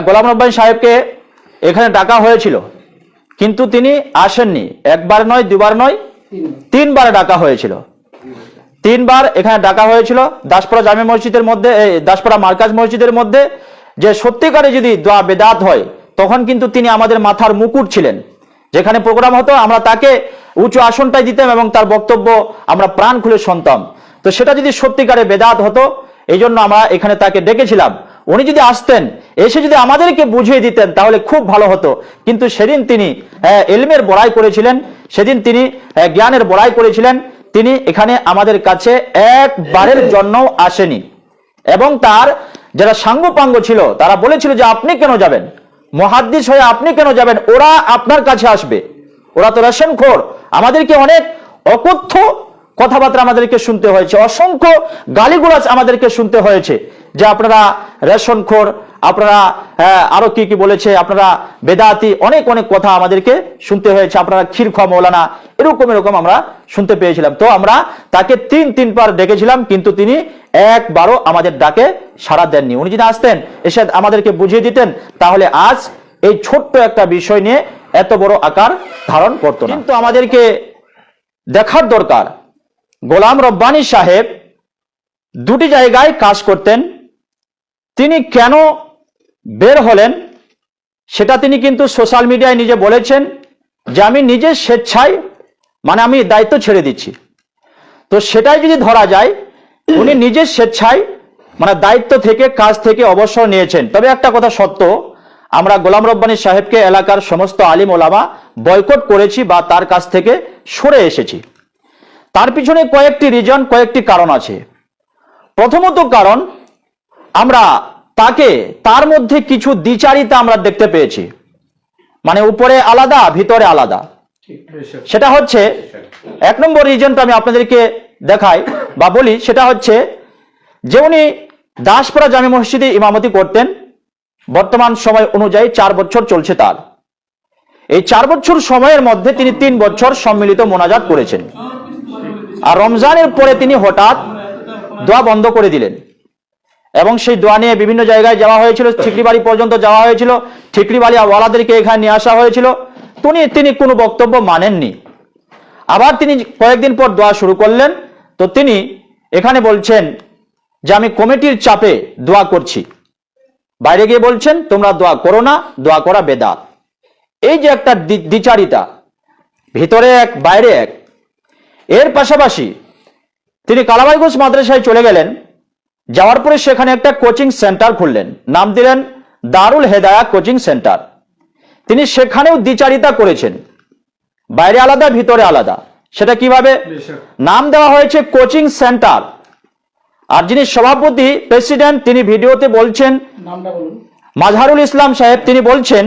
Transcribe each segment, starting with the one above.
গোলাম রব্বানি সাহেবকে এখানে ডাকা হয়েছিল। কিন্তু তিনি আসেননি। একবার নয়, দুবার নয়, তিনবার ডাকা হয়েছিল। তিনবার এখানে ডাকা হয়েছিল। দাসপাড়া জামে মসজিদের মধ্যে দাসপাড়া মার্কাজ মসজিদের মধ্যে। যে সত্যিকারে যদি দোয়া বেদাত হয়, তখন কিন্তু তিনি আমাদের মাথার মুকুট ছিলেন। যেখানে প্রোগ্রাম হতো, আমরা তাকে উঁচু আসনটাই দিতাম এবং তার বক্তব্য আমরা প্রাণ খুলে শুনতাম। তো সেটা যদি সত্যিকারে বেদাত হতো, এই জন্য আমরা এখানে তাকে ডেকেছিলাম। উনি যদি আসতেন এসে যদি আমাদেরকে বুঝিয়ে দিতেন তাহলে খুব ভালো হতো। কিন্তু সেদিন তিনি হ্যাঁ, এলমের বড়াই করেছিলেন সেদিন তিনি হ্যাঁ, জ্ঞানের বড়াই করেছিলেন তিনি এখানে আমাদের কাছে একবারের জন্য আসেনি। এবং তার যারা সাঙ্গপাঙ্গ ছিল তারা বলেছিল যে আপনি কেন যাবেন? মহাদ্দিস হয়ে আপনি কেন যাবেন? ওরা আপনার কাছে আসবে। ওরা তো রেশন খোর আমাদেরকে অনেক অকথ্য কথাবার্তা আমাদেরকে শুনতে হয়েছে। অসংখ্য গালিগুলাজ আমাদেরকে শুনতে হয়েছে। যে আপনারা রেশন খোর, আপনারা আরও কি কি বলেছে, আপনারা বেদাতি, অনেক অনেক কথা আমাদেরকে শুনতে হয়েছে, আপনারা ক্ষীর খাওয়া মৌলানা, এরকম এরকম আমরা শুনতে পেয়েছিলাম। তো আমরা তাকে তিন তিনবার ডেকেছিলাম, কিন্তু তিনি একবারও আমাদের ডাকে সাড়া দেননি। উনি যদি আসতেন এসে আমাদেরকে বুঝিয়ে দিতেন, তাহলে আজ এই ছোট্ট একটা বিষয় নিয়ে এত বড় আকার ধারণ করতো না। কিন্তু আমাদেরকে দেখার দরকার, গোলাম রব্বানী সাহেব দুটি জায়গায় কাজ করতেন তিনি কেন বের হলেন, সেটা তিনি কিন্তু সোশ্যাল মিডিয়ায় নিজে বলেছেন যে আমি নিজে স্বেচ্ছায় মানে আমি দায়িত্ব ছেড়ে দিচ্ছি। তো সেটাই যদি ধরা যায়, উনি নিজের স্বেচ্ছায় মানে দায়িত্ব থেকে, কাজ থেকে অবসর নিয়েছেন। তবে একটা কথা সত্য, আমরা গোলাম রব্বানী সাহেবকে এলাকার সমস্ত আলিম ওলামা বয়কট করেছি বা তার কাছ থেকে সরে এসেছি। তার পিছনে কয়েকটি রিজন কয়েকটি কারণ আছে। প্রথমত কারণ আমরা তাকে, তার মধ্যে কিছু দ্বিচারিতা আমরা দেখতে পেয়েছি। মানে উপরে আলাদা, ভিতরে আলাদা। সেটা হচ্ছে, এক নম্বর রিজনটা আমি আপনাদেরকে দেখাই বা বলি, সেটা হচ্ছে যে উনি দাসপাড়া জামে মসজিদে ইমামতি করতেন, বর্তমান সময় অনুযায়ী চার বছর চলছে তার। এই চার বছর সময়ের মধ্যে তিনি তিন বছর সম্মিলিত মোনাজাত করেছেন। আর রমজানের পরে তিনি হঠাৎ দোয়া বন্ধ করে দিলেন। এবং সেই দোয়া নিয়ে বিভিন্ন জায়গায় যাওয়া হয়েছিল, ঠিকরিবাড়ি পর্যন্ত যাওয়া হয়েছিল, ঠিকরিবাড়ি ওয়ালাদেরকে এখানে নিয়ে আসা হয়েছিল। তিনি তিনি কোনো বক্তব্য মানেননি। আবার তিনি কয়েকদিন পর দোয়া শুরু করলেন। তো তিনি এখানে বলছেন যে, আমি কমিটির চাপে দোয়া করছি। বাইরে গিয়ে বলছেন, তোমরা দোয়া করো না, দোয়া করা বেদাত। এই যে একটা দ্বি- দ্বিচারিতা, ভিতরে এক, বাইরে এক। এর পাশাপাশি তিনি কালাবাইগঞ্জ মাদ্রাসায় চলে গেলেন। যাওয়ার পরে সেখানে একটা কোচিং সেন্টার খুললেন। নাম দিলেন দারুল হেদায়া কোচিং সেন্টার। তিনি সেখানেও দ্বিচারিতা করেছেন। বাইরে আলাদা ভিতরে আলাদা। সেটা কীভাবে? নাম দেওয়া হয়েছে কোচিং সেন্টার। আর যিনি সভাপতি প্রেসিডেন্ট তিনি ভিডিওতে বলছেন মাজহারুল ইসলাম সাহেব তিনি বলছেন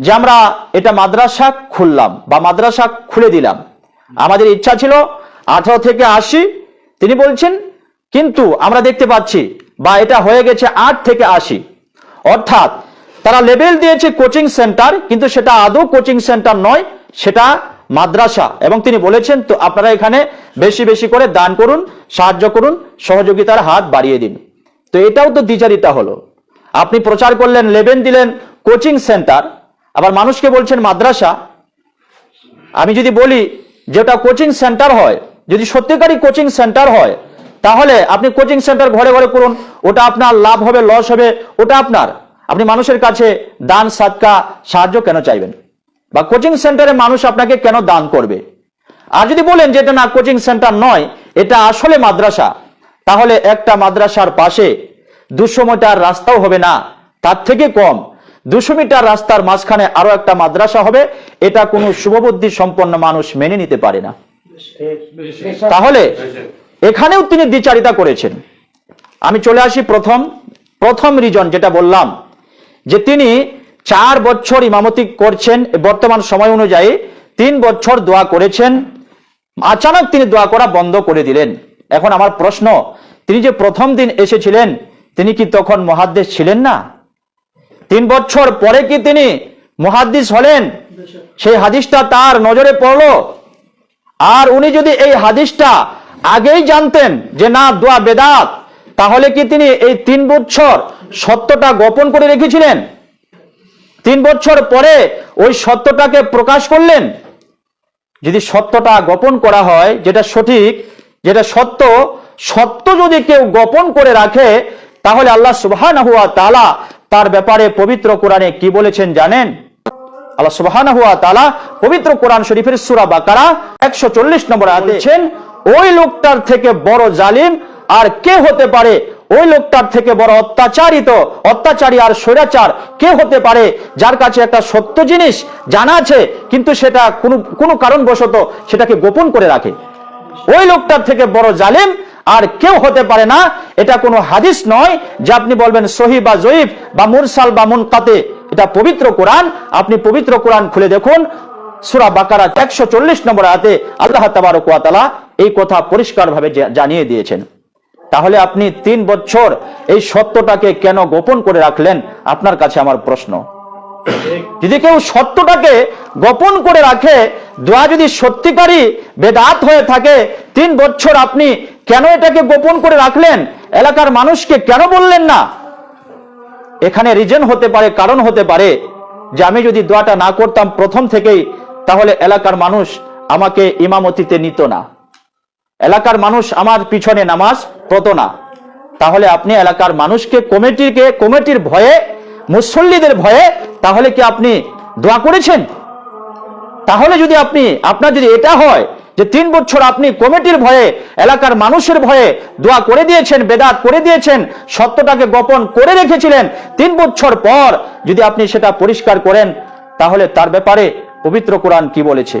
যে আমরা এটা মাদ্রাসা খুললাম বা মাদ্রাসা খুলে দিলাম। আমাদের ইচ্ছা ছিল আঠারো থেকে আশি। তিনি বলছেন কিন্তু আমরা দেখতে পাচ্ছি, বা এটা হয়ে গেছে আট থেকে আশি। অর্থাৎ তারা লেবেল দিয়েছে কোচিং সেন্টার, কিন্তু সেটা আদৌ কোচিং সেন্টার নয়, সেটা মাদ্রাসা। এবং তিনি বলেছেন, তো আপনারা এখানে বেশি বেশি করে দান করুন, সাহায্য করুন, সহযোগিতার হাত বাড়িয়ে দিন। তো এটাও তো দ্বিচারিতা হলো। আপনি প্রচার করলেন লেবেন দিলেন কোচিং সেন্টার, আবার মানুষকে বলছেন মাদ্রাসা। আমি যদি বলি, যেটা কোচিং সেন্টার হয়, যদি সত্যিকারই কোচিং সেন্টার হয় তাহলে আপনি কোচিং সেন্টার ঘরে ঘরে করুন ওটা আপনার লাভ হবে লস হবে ওটা আপনার। আপনি মানুষের কাছে দান সাদকা সাহায্য কেন চাইবেন? বা কোচিং সেন্টারে মানুষ আপনাকে কেন দান করবে? আর যদি বলেন যে এটা না কোচিং সেন্টার নয় এটা আসলে মাদ্রাসা তাহলে একটা মাদ্রাসার পাশে দুশো মিটার রাস্তাও হবে না তার থেকে কম। দুশো মিটার রাস্তার মাঝখানে আরও একটা মাদ্রাসা হবে এটা কোনো শুভবুদ্ধি সম্পন্ন মানুষ মেনে নিতে পারে না। তাহলে এখানেও তিনি দ্বিচারিতা করেছেন। আমি চলে আসি প্রথম প্রথম রিজন যেটা বললাম, যে তিনি চার বছর ইমামতি করছেন, বর্তমান সময় অনুযায়ী তিন বছর দোয়া করেছেন, আচানক তিনি দোয়া করা বন্ধ করে দিলেন। এখন আমার প্রশ্ন, তিনি যে প্রথম দিন এসেছিলেন, তিনি কি তখন মহাদ্দেশ ছিলেন না? তিন বছর পরে কি তিনি মহাদ্দিস হলেন? সেই হাদিসটা তার নজরে পড়ল। আর উনি যদি এই হাদিসটা আগেই জানতেন যে না, দোয়া বেদাত। তাহলে কি তিনি এই তিন বছর সত্যটা গোপন করে রেখেছিলেন? তিন বছর পরে ওই সত্যটাকে প্রকাশ করলেন? যদি সত্যটা গোপন করা হয়, যেটা সঠিক, যেটা সত্য সত্য যদি কেউ গোপন করে রাখে, তাহলে আল্লাহ সুবহান হুয়া তালা তার ব্যাপারে পবিত্র কোরআনে কি বলেছেন জানেন? আল্লাহ সুবহান হুয়া তালা পবিত্র কোরআন শরীফের সুরা বাকারা একশো চল্লিশ নম্বর আছেন ওই লোকটার থেকে বড় জালিম আর কে হতে পারে? ওই লোকটার থেকে বড় অত্যাচারিত, অত্যাচারী আর স্বৈরাচার কে হতে পারে? যার কাছে একটা সত্য জিনিস জানা আছে, কিন্তু সেটা কোনো কোনো কারণবশত সেটাকে গোপন করে রাখে। ওই লোকটার থেকে বড় জালিম আর কেউ হতে পারে না। এটা কোনো হাদিস নয় যে আপনি বলবেন সহি বা জয়ীফ বা মুরসাল বা মুনকাতে। এটা পবিত্র কোরআন। আপনি পবিত্র কোরআন খুলে দেখুন। সুরা বাকারা একশো চল্লিশ নম্বর আয়াতে আল্লাহ তাবারক এই কথা পরিষ্কারভাবে জানিয়ে দিয়েছেন। তাহলে আপনি তিন বছর এই সত্যটাকে কেন গোপন করে রাখলেন? আপনার কাছে আমার প্রশ্ন। যদি কেউ সত্যটাকে গোপন করে রাখে, দোয়া যদি সত্যিকারই বেদাত হয়ে থাকে, তিন বছর আপনি কেন এটাকে গোপন করে রাখলেন? এলাকার মানুষকে কেন বললেন না? এখানে রিজন হতে পারে, কারণ হতে পারে যে আমি যদি দোয়াটা না করতাম প্রথম থেকেই, তাহলে এলাকার মানুষ আমাকে ইমামতিতে নিত না। এলাকার মানুষ আমার পিছনে নামাজ পড়তো না। তাহলে আপনি এলাকার মানুষকে কমিটিকে, কমিটির ভয়ে, মুসল্লিদের ভয়ে, তাহলে কি আপনি দোয়া করেছেন? তাহলে যদি আপনি, আপনার যদি এটা হয় যে তিন বছর আপনি কমিটির ভয়ে, এলাকার মানুষের ভয়ে দোয়া করে দিয়েছেন, বেদাত করে দিয়েছেন, সত্যটাকে গোপন করে রেখেছিলেন, তিন বছর পর যদি আপনি সেটা পরিষ্কার করেন, তাহলে তার ব্যাপারে পবিত্র কোরআন কি বলেছে?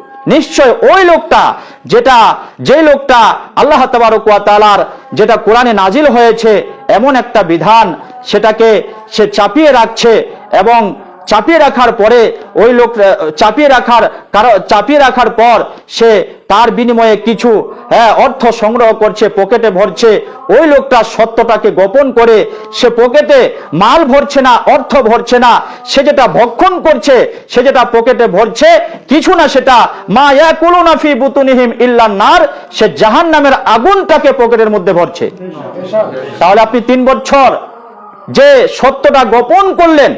নিশ্চয় ওই লোকটা যেটা, যে লোকটা আল্লাহ তালার যেটা কোরআনে নাজিল হয়েছে, এমন একটা বিধান সেটাকে সে চাপিয়ে রাখছে এবং চাপিয়ে রাখার পরে ওই লোক চাপিয়ে রাখার চাপিয়ে রাখার পর সে তার বিনিময়ে কিছু হ্যাঁ অর্থ সংগ্রহ করছে, পকেটে ভরছে। ওই লোকটা সত্যটাকে গোপন করে সে পকেটে মাল ভরছে না, অর্থ ভরছে না। সে যেটা ভক্ষণ করছে, সে যেটা পকেটে ভরছে, কিছু না সেটা মা ইয়াকুলুনা ফি বুতুনিহিম ইল্লান নার, সে জাহান নামের আগুনটাকে পকেটের মধ্যে ভরছে। তাহলে আপনি তিন বছর যে সত্যটা গোপন করলেন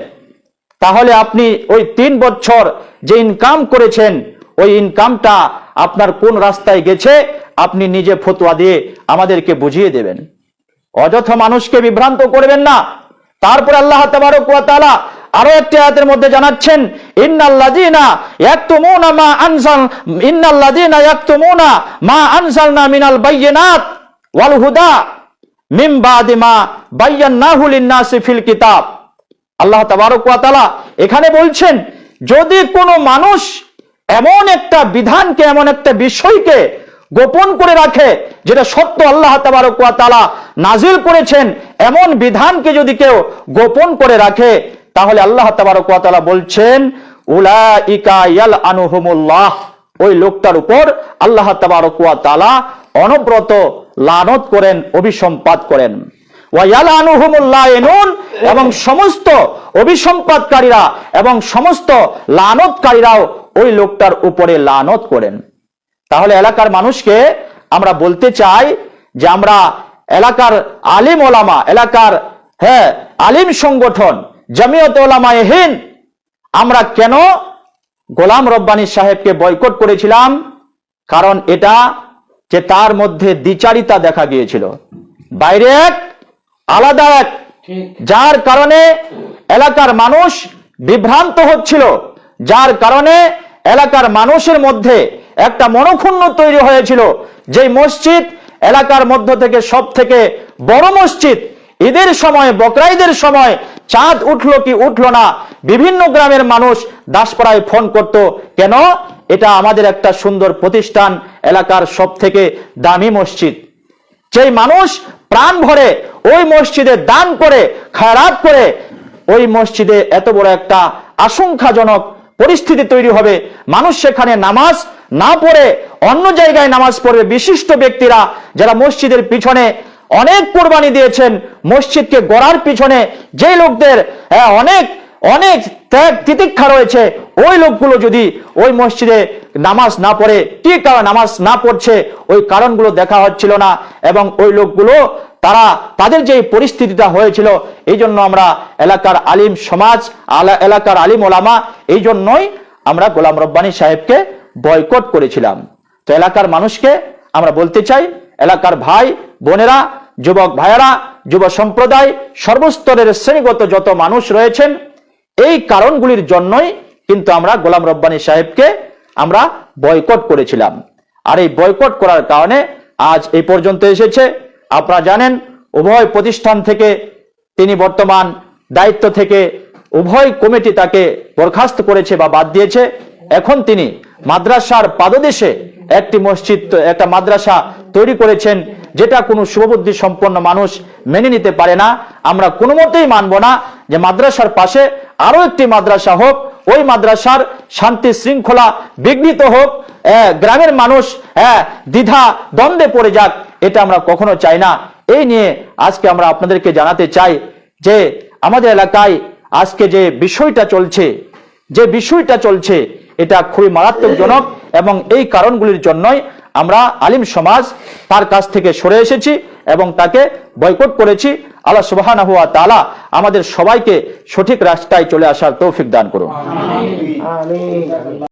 তাহলে আপনি ওই তিন বছর যে ইনকাম করেছেন, ওই ইনকামটা আপনার কোন রাস্তায় গেছে, আপনি নিজে ফতুয়া দিয়ে আমাদেরকে বুঝিয়ে দেবেন। অযথা মানুষকে বিভ্রান্ত করবেন না। তারপর আল্লাহ তাআলা আরও একটি আয়াতের মধ্যে জানাচ্ছেন ইয়াকতুমুনা মা মা মিনাল মিন কিতাব। আল্লাহ তাবারক ওয়া তাআলা এখানে বলছেন, যদি কোনো মানুষ এমন একটা বিধানকে, এমন একটা বিষয়কে গোপন করে রাখে, যেটা সত্য আল্লাহ তাআলা নাজিল করেছেন, এমন বিধানকে যদি কেউ গোপন করে রাখে, তাহলে আল্লাহ তাআলা বলছেন, উলাইকা ইয়ালআনুহুমুল্লাহ। ওই লোকটার উপর আল্লাহ তাআলা অনব্রত লানত করেন, অভিসম্পাত করেন। এবং সমস্ত অভিসম্পাদকারীরা এবং সমস্ত লানতকারীরাও ওই লোকটার উপরে লানত করেন। তাহলে এলাকার মানুষকে আমরা বলতে চাই যে আমরা এলাকার আলিম ওলামা, এলাকার হ্যাঁ আলিম সংগঠন, জামিয়ত ওলামায়ে হিন্দ, আমরা কেন গোলাম রব্বানী সাহেবকে বয়কট করেছিলাম? কারণ এটা যে তার মধ্যে দ্বিচারিতা দেখা গিয়েছিল। বাইরে এক আলাদা এক। যার কারণে এলাকার মানুষ বিভ্রান্ত হচ্ছিল। যার কারণে এলাকার মানুষের মধ্যে একটা মনক্ষুণ্ণ তৈরি হয়েছিল। যে মসজিদ এলাকার মধ্য থেকে সব থেকে বড় মসজিদ। ঈদের সময় বকরাইদের সময় চাঁদ উঠল কি উঠল না বিভিন্ন গ্রামের মানুষ দাসপাড়ায় ফোন করত কেন? এটা আমাদের একটা সুন্দর প্রতিষ্ঠান এলাকার সব থেকে দামি মসজিদ। যেই মানুষ প্রাণ ভরে ওই মসজিদে দান করে, খায়রাত করে, ওই মসজিদে এত বড় একটা আশঙ্কাজনক পরিস্থিতি তৈরি হবে। মানুষ সেখানে নামাজ না পড়ে, অন্য জায়গায় নামাজ পড়বে। বিশিষ্ট ব্যক্তিরা যারা মসজিদের পিছনে অনেক কোরবানি দিয়েছেন, মসজিদকে গড়ার পিছনে যে লোকদের অনেক অনেক ত্যাগ তিতিক্ষা রয়েছে। ওই লোকগুলো যদি ওই মসজিদে নামাজ না পড়ে কি কারণ নামাজ না পড়ছে, ওই কারণগুলো দেখা হচ্ছিল না এবং ওই লোকগুলো তারা, তাদের যে পরিস্থিতিটা হয়েছিল, এই জন্য আমরা এলাকার আলিম সমাজ এলাকার আলিম ওলামা, এই জন্যই আমরা গোলাম রব্বানী সাহেবকে বয়কট করেছিলাম। তো এলাকার মানুষকে আমরা বলতে চাই, এলাকার ভাই, বোনেরা, যুবক ভাইয়েরা, যুব সম্প্রদায়, সর্বস্তরের শ্রেণীগত যত মানুষ রয়েছেন এই কারণগুলির জন্যই কিন্তু আমরা গোলাম রব্বানী সাহেবকে আমরা বয়কট করেছিলাম। আর এই বয়কট করার কারণে আজ এই পর্যন্ত এসেছে। আপনারা জানেন, উভয় প্রতিষ্ঠান থেকে তিনি বর্তমান দায়িত্ব থেকে উভয় কমিটি তাকে বরখাস্ত করেছে বা বাদ দিয়েছে। এখন তিনি মাদ্রাসার পাদদেশে একটি মসজিদ, একটা মাদ্রাসা তৈরি করেছেন। যেটা কোনো শুভবুদ্ধি সম্পন্ন মানুষ মেনে নিতে পারে না, আমরা কোনো মতেই মানব না যে মাদ্রাসার পাশে আরও একটি মাদ্রাসা হোক, ওই মাদ্রাসার শান্তি শৃঙ্খলা বিঘ্নিত হোক গ্রামের মানুষ হ্যাঁ দ্বিধা দ্বন্দ্বে পড়ে যাক, এটা আমরা কখনো চাই না। এই নিয়ে আজকে আমরা আপনাদেরকে জানাতে চাই যে আমাদের এলাকায় আজকে যে বিষয়টা চলছে, যে বিষয়টা চলছে, এটা খুবই মারাত্মকজনক এবং এই কারণগুলির জন্যই আমরা আলিম সমাজ তার কাছ থেকে সরে এসেছি এবং তাকে বয়কট করেছি। আল্লাহ সুবাহান তালা আমাদের সবাইকে সঠিক রাস্তায় চলে আসার তৌফিক দান করুন।